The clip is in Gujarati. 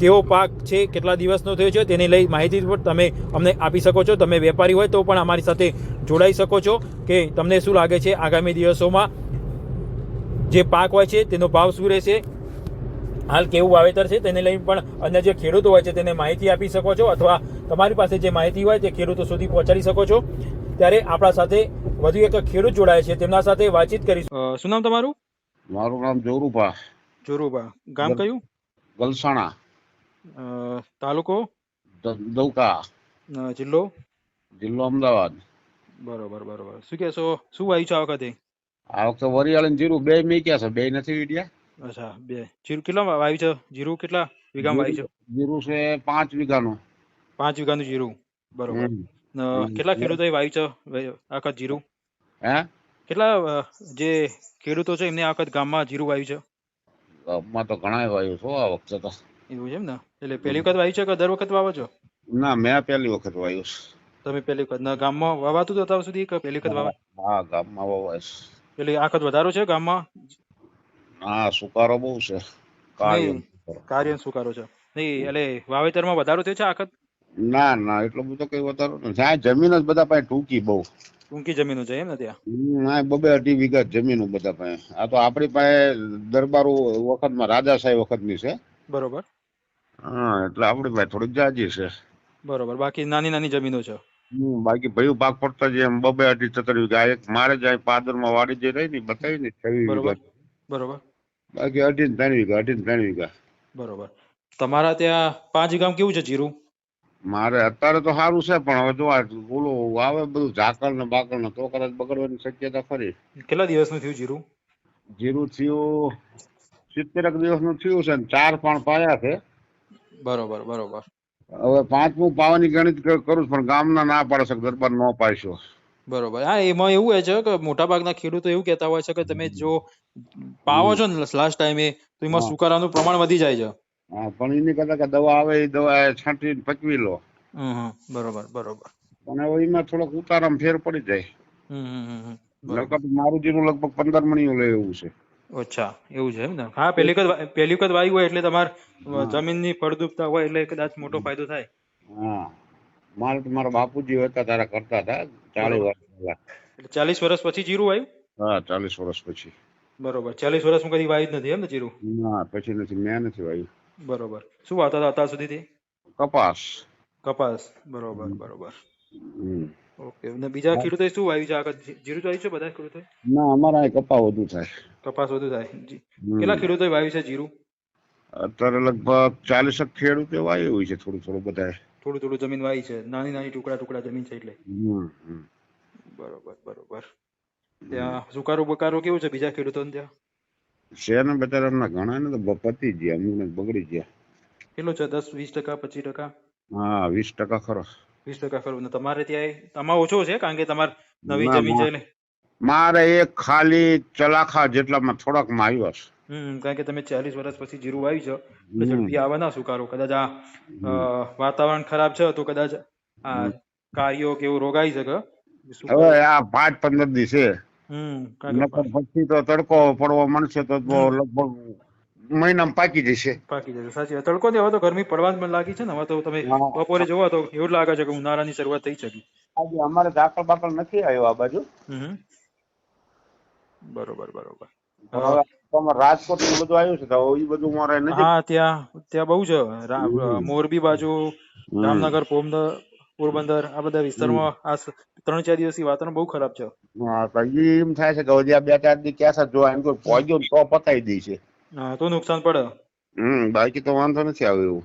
કેવો પાક છે કેટલા દિવસનો થયો છે તેને લઈ માહિતી પણ તમે અમને આપી શકો છો. તમે વેપારી હોય તો પણ અમારી સાથે જોડાઈ શકો છો કે તમને શું લાગે છે આગામી દિવસોમાં. જે પાક હોય છે તેનો ભાવ શું રહેશે? હાલ કેવું વાવેતર છે તેને લઈને પણ અન્ય જે ખેડૂતો હોય છે તેને માહિતી આપી શકો છો અથવા તમારી પાસે જે માહિતી હોય તે ખેડૂતો સુધી પહોંચાડી શકો છો. ત્યારે આપણા સાથે વધુ એક ખેડૂત જોડાય છે તેમના સાથે વાતચીત કરીશું. શું નામ તમારું? મારું નામ જોરુભા. જોરુભા. ગામ કયું? ગલસાણા. તાલુકો? દૌકા. જિલ્લો? જિલ્લો અમદાવાદ. બરોબર બરોબર. શું કહેશો? શું વાયુ છે આ વખતે? આ વખતે વરિયાળી જીરું બે મેક્યા છે? બે નથી વીડિયા અચ્છા બે. જીરું કેટલા વાયુ છે? જીરું કેટલા વીઘા વાયુ છે? જીરું છે પાંચ વીઘાનું. પાંચ વીઘાનું જીરું. બરોબર. કેટલા ખેડૂતોએ વાયુ છે? વે- આ વખત જીરું? હે? કેટલા જે ખેડૂતો છે એમને આ વખત ગામમાં જીરું વાવ્યું છે? ગામમાં તો ઘણા વાયુ છો આ વખતે તો. એવું એમ ને? એટલે પહેલી વખત વાવ્યું છે કે દર વખત વાવો છો? ના મેં પહેલી વખત વાવ્યું છે. તમે પહેલી વખત ના ગામમાં વાવાતું તો અત્યાર સુધી કે પહેલી વખત વાવા? હા ગામમાં વાવાય છે. એટલે આખત વધારો છે ગામમાં? હા સુકારો બહુ છે. કાર્ય સુકારો. છે. નહીં એટલે વાવેતરમાં વધારો થયો છે આખત ના ના એટલો બધો કઈ વધારો નથી. ત્યાં જમીન જ બધા પાસે ટૂંકી બહુ. ટૂંકી જમીનો છે એમ ને ત્યાં? હમ, બબે અઢી વીઘા જમીન બધા પાસે. આ તો આપણી પાસે દરબારો વખતમાં રાજાશાહી વખતની છે. બરોબર. હા એટલે આપણી ભાઈ થોડીક જાજી છે. બરોબર. બાકી નાની નાની જમીનો છે? બાકી ભયું પાક પડતા જે બબે અઢી ચતર વીઘા. એક મારે જાય પાદરમાં વાડી જે રહી ને બતાવી ને છવી બરોબર. બરોબર. બાકી અઢી ત્રણ વીઘા અઢી ત્રણ વીઘા. બરોબર. તમારા ત્યાં પાંચ ગામ કેવું છે જીરું? મારે અત્યારે તો સારું છે પણ હવે જો આ ઓલું આવે બધું ઝાકળ ને બાકળ ને તો કદાચ બગડવાની શક્યતા ખરી. કેટલા દિવસનું થયું જીરું? જીરું થયું સિત્તેરક દિવસનું થયું છે ને ચાર પણ પાયા છે. બરોબર બરોબર. હવે પાંચમું પાવાની ગણિત કરું પણ ગામના ના પાડે છે દરબાર નો પાડશો બરોબર. હા એમાં એવું હોય છે કે મોટા ભાગના ખેડૂતો એવું કહેતા હોય છે કે તમે જો પાવો છો ને લાસ્ટ ટાઈમે તો એમાં. સુકારાનું પ્રમાણ વધી જાય છે. હા પણ એની કરતા કે દવા આવે એ દવા છાંટીને પચવી લો. બરોબર બરોબર. પણ હવે એમાં થોડોક ઉતારામાં ફેર પડી જાય. નકર મારું જીરું લગભગ પંદર મણીઓ લે એવું છે. અચ્છા એવું છે એમ ને? હા પહેલી વખત પહેલી વખત વાયુ હોય એટલે તમાર. જમીનની ફળદ્રુપતા હોય એટલે કદાચ મોટો ફાયદો થાય. હા. માલ મારા બાપુજી હતા તારા કરતા હતા ચાલીસ વર્ષ પહેલા એટલે ચાલીસ વર્ષ પછી જીરું વાવ્યું હા ચાલીસ વર્ષ પછી. બરોબર. ચાલીસ વર્ષમાં કદી વાયુ જ નથી એમ ને જીરું? ના પછી નથી મેં નથી વાવ્યું બરોબર. શું વાવતા હતા અત્યાર સુધી કપાસ. કપાસ. બરોબર બરોબર. હમ. ઓકે. અને બીજા ખેડૂતો શું વાવ્યું છે આગળ જીરું વાવ્યું છે બધા ખેડૂતો ના અમારા અહીં કપા વધુ થાય. કપાસ વધુ થાય. કેટલા ખેડૂતો વાવ્યું છે જીરું? અત્યારે લગભગ ચાલીસ ખેડૂતો વાવ્યું હોય છે થોડું થોડું બધા થોડું થોડું જમીન વાવી છે. નાની નાની ટુકડા ટુકડા જમીન છે એટલે. બરોબર બરોબર. ત્યાં સુકારો બકારો કેવું છે બીજા ખેડૂતો ત્યાં? છે ને બધા એમના ઘણા ને તો પતી ગયા અમુક બગડી ગયા. કેટલું છે? દસ વીસ ટકા પચીસ ટકા? હા વીસ ટકા ખરો. વીસ ટકા ફેરવું. તમારે ત્યાં આમાં ઓછો છે કારણ કે તમારે નવી જમીન છે ના. મારે એ ખાલી ચલાખા જેટલામાં થોડાકમાં આવ્યો છે. કારણ કે તમે ચાલીસ વર્ષ પછી જીરું વાવ્યું છો ઝડપી આવે ના સુકારો કદાચ આ વાતાવરણ ખરાબ છે તો કદાચ આ કાર્યો કે એવું રોગાઈ શકે. હવે આ પાંચ પંદર દિવસે નકર પછી તો તડકો પડવા મળશે તો લગભગ મહિનામાં પાકી જશે. પાકી જશે સાચી વાત. તડકો હવે તો ગરમી પડવા પણ લાગી છે ને. હવે તો તમે બપોરે જોવો તો એવું લાગે છે કે ઉનાળા ની શરૂઆત થઈ છે આજે અમારે દાખલ બાકલ નથી આવ્યો આ બાજુ. બરોબર બરોબર. રાજકોટનું બધું આવ્યું છે તો એ બધું મારે હા ત્યાં ત્યાં બહુ છે. મોરબી બાજુ રામનગર પોમદર પોરબંદર આ બધા વિસ્તારમાં આ ત્રણ ચાર દિવસથી વાતાવરણ બહુ ખરાબ છે. હા તો એમ થાય છે કે હજી આ બે ચાર દિવસ ક્યાં સાથે જોવા એમ કોઈ પહોંચ્યો તો પતાવી દે છે. હા તો નુકસાન પડે? હમ બાકી તો વાંધો નથી આવે એવું.